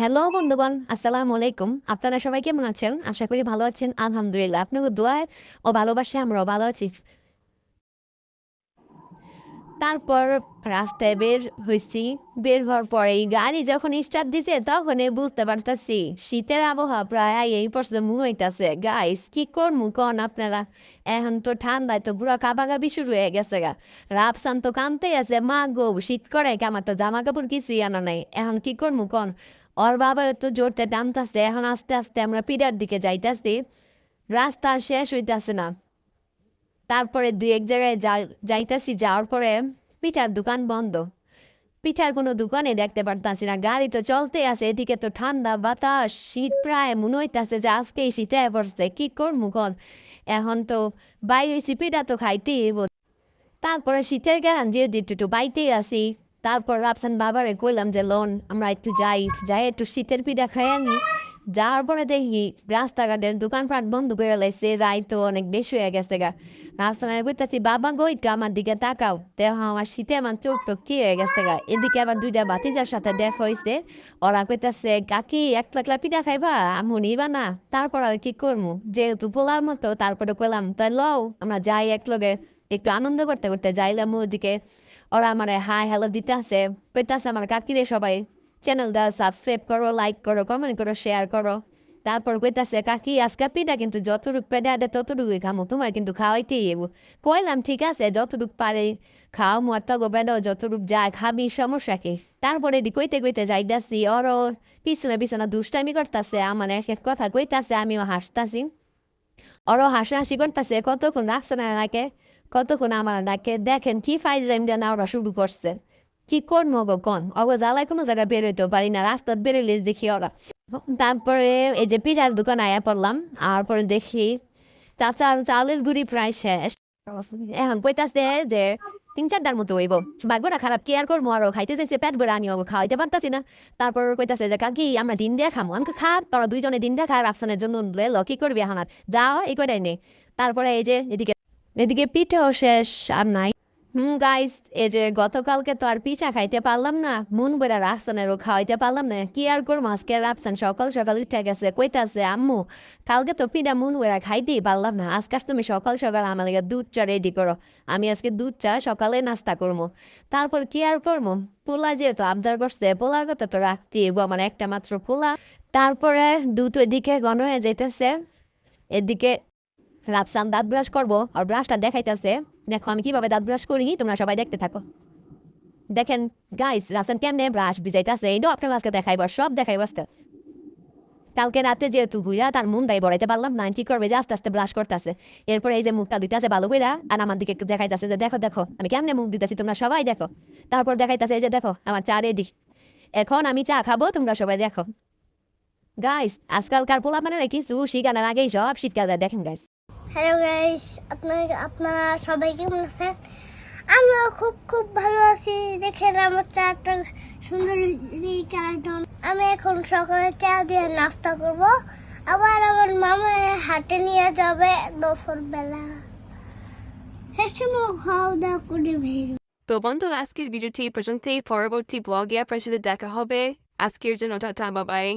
Hello বন্ধুগণ, আসসালামু আলাইকুম। আপনারা সবাই কেমন আছেন? আশা করি ভালো আছেন। আলহামদুলিল্লাহ, আপনাকে দোয়ায় ও ভালোবাসে আমরাও ভালো আছি। তারপর রাস্তায় বের হয়েছি বের হওয়ার পরে এই গাড়ি যখন স্টার্ট দিছে তখন বুঝতে পারতাছি, শীতের আবহাওয়া প্রায় এই পর্যন্ত হইতাছে। গাইস কি করমু কন আপনারা? এখন তো ঠান্ডায় তো পুরো কাবাগাবি শুরু হয়ে গেছে গা। রাপসান তো কানতেই আছে, মা গো, শীত করে, আমার তো জামা কাপড় কিছুই আনা নাই। এখন কি করমু কন? ওর বাবা তো জোরতে টানতাছে এখন আস্তে আস্তে আমরা পিড়ার দিকে যাইতাছি। রাস্তা শেষ হইতাছে না। তারপরে দুই এক জায়গায় যাইতাছি, যাওয়ার পরে পিঠার দোকান বন্ধ। পিঠার কোনো দোকানে দেখতে পারতাছি না, গাড়ি তো চলতে আছে, এদিকে তো ঠান্ডা বাতাস, শীত প্রায় মনে হইতাছে যে আজকেই শীতে পড়ছে, কি করব কন এখন তো বাইরে পিঠা তো খাইতেই। তারপরে শীতের গান যে একটু বাইতেই আসি তারপর রাফসান বাবারে, কইলাম যে লোন, আমরা একটু যাই। যাই, একটু শীতের পিঠা খাই আনি। যাওয়ার পরে দেখি রাস্তাঘাটের দোকানপাট বন্ধ করে লাইছে রায় তো অনেক বেশি হয়ে গেছে গা। রাফসানের কইতাছি, বাবা গো, একটু আমার দিকে তাকাও। দেহ, আমার শীতে আমার চোখ টোক কি হয়ে গেছে গা? এদিকে আবার দুইটা বাতিজার সাথে দেখা হয়েছে ওরা কইতাছে, কাকি এক লাকলা পিঠা খাইবা? আমি নিবা না। তারপর আর কি করব যেহেতু পোলার মতো, তারপরে কইলাম, তাই লও, আমরা যাই এক লগে একটু আনন্দ করতে করতে যাইলাম ওদিকে। ওরা আমার হাই হ্যালো দিতে আছে পেতাছে আমার কাকিরে সবাই চ্যানেলটা সাবস্ক্রাইব করো লাইক করো কমেন্ট করো শেয়ার করো। তারপর কইতাছে, কাকি, আজকে পিঠা কিন্তু যতটুকু পেটে আদে ততটুকুই খামো, তোমার কিন্তু খাওয়াইতেই এবো। কইলাম, ঠিক আছে, যতটুকু পারে খাও মোর তগো বেডাও যতটুকু যায় খাবি, সমস্যা কি? তারপরে এদি কইতে কইতে যাইতাছি, ওরও পিছনে পিছনে দুষ্টামি করতাছে, আমার এক এক কথা কইতাছে, আমিও হাসতাছি। ওরও হাসাহাসি করতেছে, কতক্ষণ রাখছে না নাকে কতক্ষণ আমার নাকে? দেখেন কি ফাইজাইম দেন ওরা শুরু করছে। কি কোন মগ কন? অব জ্বালায় কোনো জায়গায় বেরোইতে পারি না রাস্তায় বেরোলে দেখি ওরা। তারপরে এই যে পিঠার দোকান আয়া পড়লাম, আর পরে দেখি চাচার চালের গুড়ি প্রায় শেষ। এখন কইতাছে যে তিন চারটার মতো হইব। ভাগ্যটা খারাপ, কি আর করব? আরও খাইতে চাইছে পেট ভরে আমি খাওয়াইতে পারতাছি না। তারপর কইতাছে যে, কাকি, আমরা দিন দিয়ে খামো। আমি খা, তোরা দুইজনে দিন দিয়ে খা রাফসানের জন্য ল কি করবি এখন আর? যাও এই কটাই নেই তারপরে এই যে, এদিকে এদিকে পিঠাও শেষ, আর নাই। হুম গাইস এই যে গতকালকে তো আর পিঠা খাইতে পারলাম না, মন বেড়া রাফসানেরও খাওয়াইতে পারলাম না। কি আর করব, আজকে রাফসান সকাল সকাল উঠে গেছে, কইতাছে, আম্মু, কালকে তো পিঠা মন বেড়া খাইতেই পারলাম না, আজকে আজ তুমি সকাল সকাল আমার লাগে দুধ চা রেডি করো, আমি আজকে দুধ চা সকালে নাস্তা করব। তারপর কি আর করব? পোলা যেহেতু আবদার করছে, পোলার কথা তো রাখতে আমার একটা মাত্র পোলা। তারপরে দুধ ওইদিকে ঘন হয়ে যাইতেছে, এদিকে রাফসান দাঁত ব্রাশ করব আর ব্রাশটা দেখাইতেছে। দেখো, আমি কীভাবে দাঁত ব্রাশ করি, তোমরা সবাই দেখতে থাকো। দেখেন গাইস রাফসান কেমনে ব্রাশ ভিজাইতেছে এইটাও আপনার আজকে দেখাইব, সব দেখাইব আজকে। কালকে রাতে যেহেতু বুঝা তার মুন্ডাই বড়াইতে পারলাম না, কি করবে যে আস্তে আস্তে ব্রাশ করতেছে। এরপরে এই যে মুখটা দিতেছে ভালো কইরা, আর আমার দিকে দেখাইতেছে যে, দেখো দেখো, আমি কেমনে মুখ দিতেছি তোমরা সবাই দেখো। তারপর দেখাইতেছে এই যে, দেখো, আমার চা রেডি এখন আমি চা খাব, তোমরা সবাই দেখো। গাইস আজকালকার পোলা মানে কিছু শিখানোর আগেই সব শীতকালে দেখেন গাইস হ্যালো গাইস আপনার আপনারা সবাই কেমন আছেন? আমিও খুব খুব ভালো আছি। দেখেন, আমার চাটা সুন্দর কালারটা আমি এখন সকালে চা দিয়ে নাস্তা করব। আবার আমার মামা হাটে নিয়ে যাবে দুপুর বেলা করে তো বন্ধুরা, আজকের ভিডিওটি এই পর্যন্তই। পরবর্তী ব্লগে আপনার সাথে দেখা হবে। আজকের জন্য টাটা, বাবাই।